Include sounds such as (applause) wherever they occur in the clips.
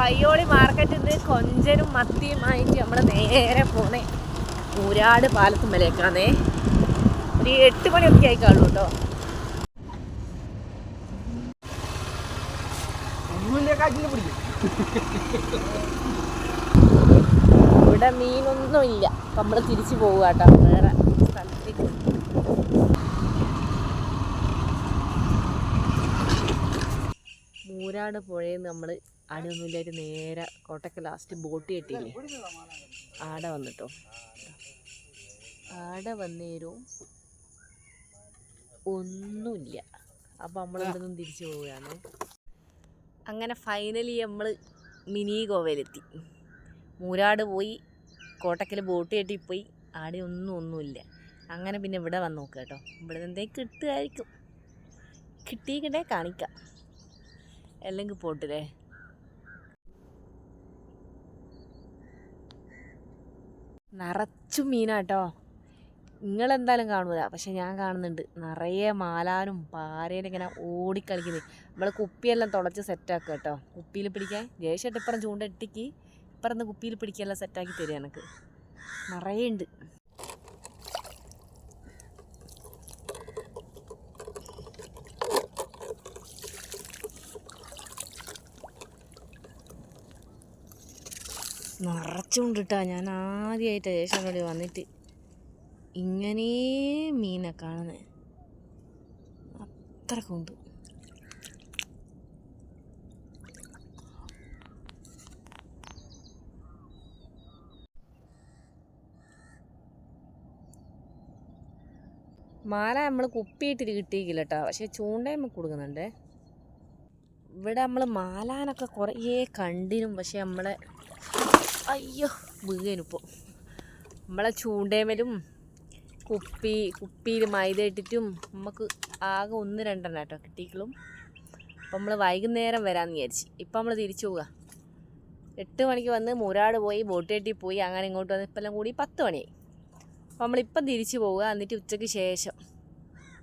പയ്യോളി മാർക്കറ്റിൽ നിന്ന് കൊഞ്ചനും മത്തിയുമായിട്ട് നമ്മൾ നേരെ പോണേ. മൂരാട് പാലത്തുമ്മലേക്കാന്നേ. ഒരു എട്ട് മണിയൊക്കെ ആയി കാണും കേട്ടോ ഇവിടെ മീനൊന്നും ഇല്ല. അപ്പം നമ്മൾ തിരിച്ചു പോവുക കേട്ടോ വേറെ സ്ഥലത്തേക്ക്. മൂരാട് പുഴയിൽ നമ്മൾ ആടെയൊന്നുമില്ലായിട്ട് നേരെ കോട്ടയ്ക്ക് ലാസ്റ്റ് ബോട്ട് കെട്ടിയില്ലേ? ആടെ വന്നിട്ടോ? ആടെ വന്നേരും ഒന്നുമില്ല. അപ്പോൾ നമ്മൾ ഇവിടെ നിന്ന് തിരിച്ചു പോവുകയാണ്. അങ്ങനെ ഫൈനലി നമ്മൾ മിനി ഗോവയിലെത്തി. മൂരാട് പോയി കോട്ടക്കൽ ബോട്ട് കെട്ടി പോയി ആടെ ഒന്നും ഒന്നുമില്ല. അങ്ങനെ പിന്നെ ഇവിടെ വന്ന് നോക്കുക കേട്ടോ. ഇവിടെ നിന്ന് എന്തെങ്കിലും കിട്ടുമായിരിക്കും. കിട്ടിയിട്ടേ കാണിക്കാം. അല്ലെങ്കിൽ പോട്ടില്ലേ നിറച്ചും മീനാട്ടോ. നിങ്ങളെന്തായാലും കാണൂല. പക്ഷെ ഞാൻ കാണുന്നുണ്ട്. നിറയെ മാലാനും പാരേനും ഇങ്ങനെ ഓടിക്കളിക്കുന്നത് നമ്മൾ കുപ്പിയെല്ലാം തുടച്ച് സെറ്റാക്കുക കേട്ടോ. കുപ്പിയിൽ പിടിക്കാൻ ഇപ്പുറം ചൂണ്ട ഇട്ടിക്ക്. ഇപ്പുറം കുപ്പിയിൽ പിടിക്കാനെല്ലാം സെറ്റാക്കി തരിക എനിക്ക്. നിറയെ ഉണ്ട്. നിറച്ചുകൊണ്ട് കേട്ടോ ഞാൻ ആദ്യമായിട്ട് ജേഷനോട് വന്നിട്ട് ഇങ്ങനെ മീനെ കാണുന്നത് അത്രക്കുണ്ട് മാല നമ്മൾ കുപ്പിയിട്ടിട്ട് കിട്ടിയിക്കില്ല കേട്ടോ പക്ഷെ ചൂണ്ടയും കൊടുക്കുന്നുണ്ട്. ഇവിടെ നമ്മൾ മാലാനൊക്കെ കുറേ കണ്ടിനും പക്ഷേ നമ്മളെ അയ്യോ വീഴനിപ്പോൾ നമ്മളെ ചൂണ്ടേമലും കുപ്പി കുപ്പിയിൽ മൈദ ഇട്ടിട്ടും നമുക്ക് ആകെ ഒന്ന് രണ്ടെണ്ണം കേട്ടോ കിട്ടിക്കളും അപ്പം നമ്മൾ വൈകുന്നേരം വരാമെന്ന് വിചാരിച്ച്. ഇപ്പം നമ്മൾ തിരിച്ചു പോവുക എട്ട് മണിക്ക് വന്ന് മുരാട് പോയി ബോട്ട് കെട്ടി പോയി അങ്ങനെ ഇങ്ങോട്ട് വന്ന് ഇപ്പം കൂടി പത്ത് മണിയായി. അപ്പം നമ്മളിപ്പം തിരിച്ചു പോവുക എന്നിട്ട് ഉച്ചയ്ക്ക് ശേഷം.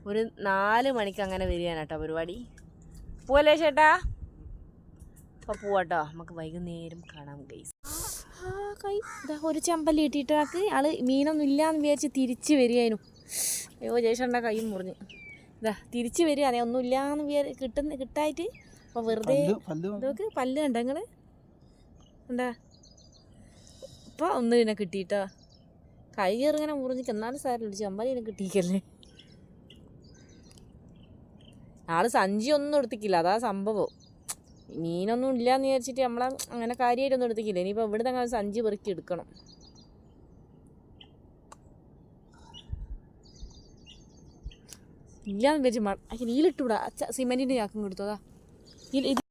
ഒരു നാല് മണിക്ക് അങ്ങനെ വരികയാണ് കേട്ടോ പരിപാടി. പോവല്ലേ ചേട്ടാ? അപ്പോൾ പോവാട്ടോ. നമുക്ക് വൈകുന്നേരം കാണാം ഗൈസ് ആ കൈ ഇതാ ഒരു ചമ്പല്ലി ഇട്ടിട്ട് ആക്ക് ആൾ മീനൊന്നും ഇല്ലാന്ന് വിചാരിച്ച് തിരിച്ച് വരികയായിരുന്നു. അയ്യോ ജേഷണ്ട കൈ മുറിഞ്ഞ്. ഇതാ തിരിച്ച് വരികയാണെ. ഒന്നും ഇല്ലാന്ന് വിചാരി കിട്ടുന്ന കിട്ടായിട്ട് അപ്പോൾ വെറുതെ ഇതൊക്കെ പല്ല് കണ്ട നിങ്ങൾ എന്താ ഇപ്പോൾ ഒന്ന് പിന്നെ കിട്ടിയിട്ടോ? കൈ ഇങ്ങനെ മുറിഞ്ഞിട്ട് എന്നാലും സാരമില്ല. എന്നെ കിട്ടിയിക്കല്ലേ ആൾ സഞ്ചി ഒന്നും എടുത്തിക്കില്ല. അതാ സംഭവം. മീനൊന്നും ഇല്ല എന്ന് വിചാരിച്ചിട്ട് നമ്മളെ അങ്ങനെ കാര്യമായിട്ടൊന്നും എടുത്തിക്കില്ല ഇനിയിപ്പോൾ ഇവിടുന്ന് അങ്ങനെ സഞ്ചി പെറുക്കി എടുക്കണം. ഇല്ലാന്ന് വിചാരിച്ച് നീലിട്ട് നീലിട്ടൂടാ. അച്ഛ സിമെന്റിന്റെ ചാക്കും കൊടുത്തതാ ഇത്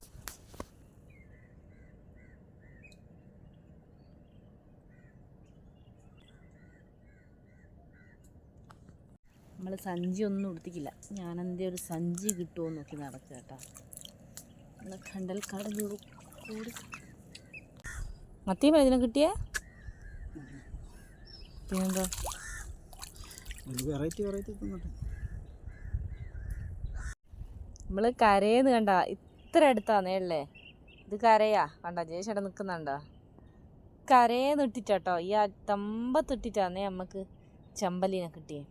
നമ്മൾ സഞ്ചി ഒന്നും എടുത്തിക്കില്ല ഞാനെന്തേ ഒരു സഞ്ചി കിട്ടുമോ നോക്കി നടക്കുക കേട്ടോ. കണ്ടൽ കടൽ കൂടി. മത്തിയും ഇതിനെ കിട്ടിയേ? പിന്നെന്താ? വെറൈറ്റി വെറൈറ്റി തിന്നട്ടെ നമ്മൾ കരയെന്ന് കണ്ട ഇത്ര അടുത്താന്നേ അല്ലേ ഇത് കരയാ. കണ്ട ജേഷട നിൽക്കുന്നുണ്ടോ കരയെന്ന് ഇട്ടിട്ടാട്ടോ. ഈ തമ്പത്തിട്ടിട്ടാന്നേ നമുക്ക് ചമ്പലിനെ കിട്ടിയേ.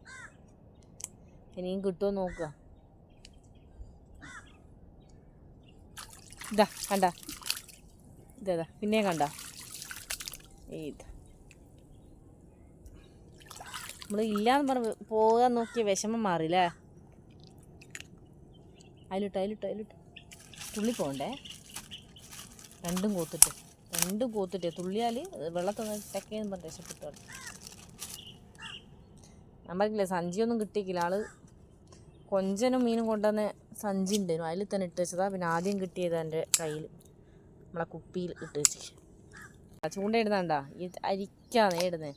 ഇനിയും കിട്ടുമോ നോക്കുക ഇതാ കണ്ട. ഇതാ പിന്നെയും കണ്ട. ഇത്. നമ്മൾ ഇല്ലാന്ന് പറഞ്ഞ് പോകാൻ നോക്കിയ വിഷമം മാറില്ലേ അതിലിട്ട് അതിലിട്ട് അതിലിട്ട് തുള്ളി പോകണ്ടേ? രണ്ടും കൂത്തിട്ട് രണ്ടും കൂത്തിട്ട്. തുള്ളിയാൽ വെള്ളത്തിൽ ടെക്കേന്ന് പറഞ്ഞ് രക്ഷപ്പെട്ടു. പറഞ്ഞില്ലേ സഞ്ചിയൊന്നും കിട്ടിയിക്കില്ല. ആൾ കൊഞ്ചനും മീനും കൊണ്ടുവന്ന സഞ്ചി ഉണ്ടായിരുന്നു. അതിൽ തന്നെ ഇട്ട് വെച്ചതാ. പിന്നെ ആദ്യം കിട്ടിയത് എന്റെ കയ്യിൽ നമ്മളെ കുപ്പിയിൽ ഇട്ട് വെച്ച്. ചൂണ്ട ഇടുന്നണ്ടാ ഈ അരിക്കാണ് ഇടുന്നത്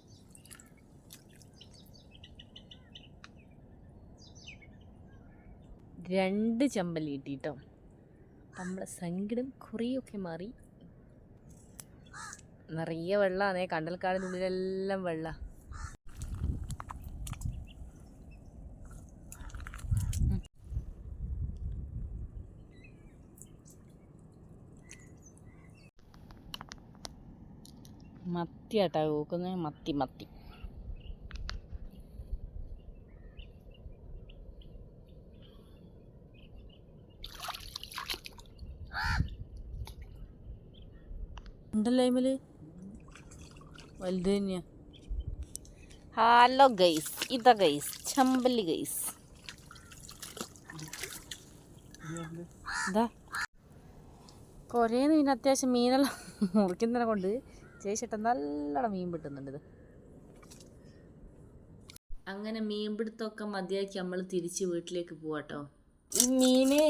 രണ്ട് ചമ്പല്ലി കിട്ടിട്ടോ. നമ്മുടെ സങ്കടം കുറേയൊക്കെ മാറി. നിറയെ വെള്ളമാണേ കണ്ടൽക്കാടിനുള്ളിലെല്ലാം വെള്ള. മത്തിയാട്ടാ കൂക്കുന്നത്. മത്തി മത്തി. ഉണ്ടല്ലോ അതിമേൽ വലുത് തന്നെയാ. ഹലോ ഗൈസ് ഇതാ ഗൈസ് ചമ്പല്ലി ഗൈസ് എന്താ കുറേ പിന്നെ അത്യാവശ്യം മീനെല്ലാം (laughs) മുറിക്കുന്നതിനെ കൊണ്ട് ചേച്ചിട്ട് നല്ലോണം മീൻ കിട്ടുന്നുണ്ട് ഇത്. അങ്ങനെ മീൻ പിടുത്തമൊക്കെ മതിയാക്കി നമ്മൾ തിരിച്ച് വീട്ടിലേക്ക് പോവാട്ടോ. ഈ മീന്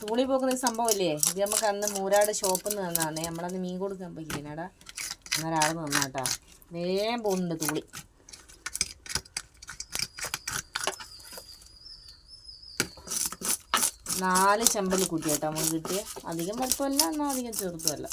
തൂളി പോക്കുന്ന ഈ സംഭവമില്ലേ? ഇത് നമുക്ക് അന്ന് മൂരാട് ഷോപ്പിൽ നിന്ന് തന്നാണേ നമ്മളന്ന് മീൻ കൊടുക്കാൻ പോയില്ലേനാടാ അന്നൊരാൾ നന്നാട്ടാ. വേഗം പോകുന്നുണ്ട് തൂളി നാല് ചെമ്പൽ കുട്ടിയാട്ടോ നമുക്ക് കിട്ടിയ. അധികം വലുപ്പമല്ല എന്നാൽ അധികം ചെറുതുമല്ല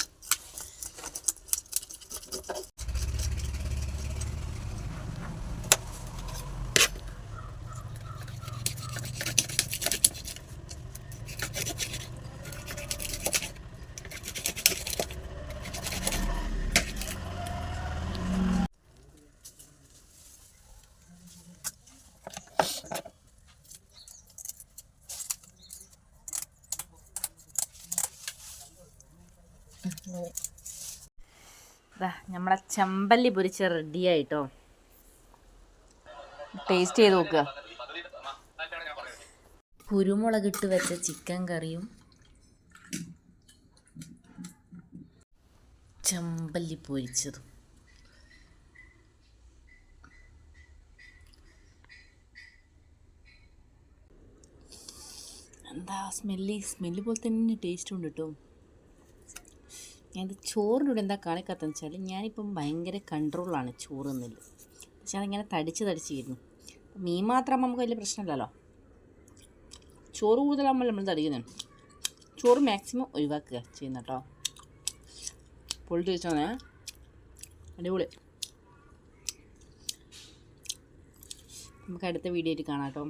നമ്മളെ ചെമ്പല്ലി പൊരിച്ച റെഡി ആയിട്ടോ. ടേസ്റ്റ് ചെയ്ത് നോക്കുക കുരുമുളകിട്ട് വെച്ച ചിക്കൻ കറിയും. ചെമ്പല്ലി പൊരിച്ചതും. എന്താ സ്മെല്ല് സ്മെല്ല് പോലെ തന്നെ ടേസ്റ്റ് ഉണ്ട് കേട്ടോ ഞാനിത് ചോറിന്റെ കൂടെ എന്താ കാണിക്കാത്തതെന്ന് വെച്ചാൽ ഞാനിപ്പം ഭയങ്കര കൺട്രോളാണ് ചോറ് എന്നില്ല പക്ഷെ അതിങ്ങനെ തടിച്ച് തടിച്ചിരുന്നു. മീൻ മാത്രം നമുക്ക് വലിയ പ്രശ്നമില്ലല്ലോ. ചോറ് കൂടുതലാകുമ്പോൾ നമ്മൾ തടിക്കുന്നുണ്ട് ചോറ് മാക്സിമം ഒഴിവാക്കുക ചെയ്യുന്ന കേട്ടോ. പൊളി ടേസ്റ്റാണ് അടിപൊളി. നമുക്ക് അടുത്ത വീഡിയോയിൽ കാണാം കേട്ടോ.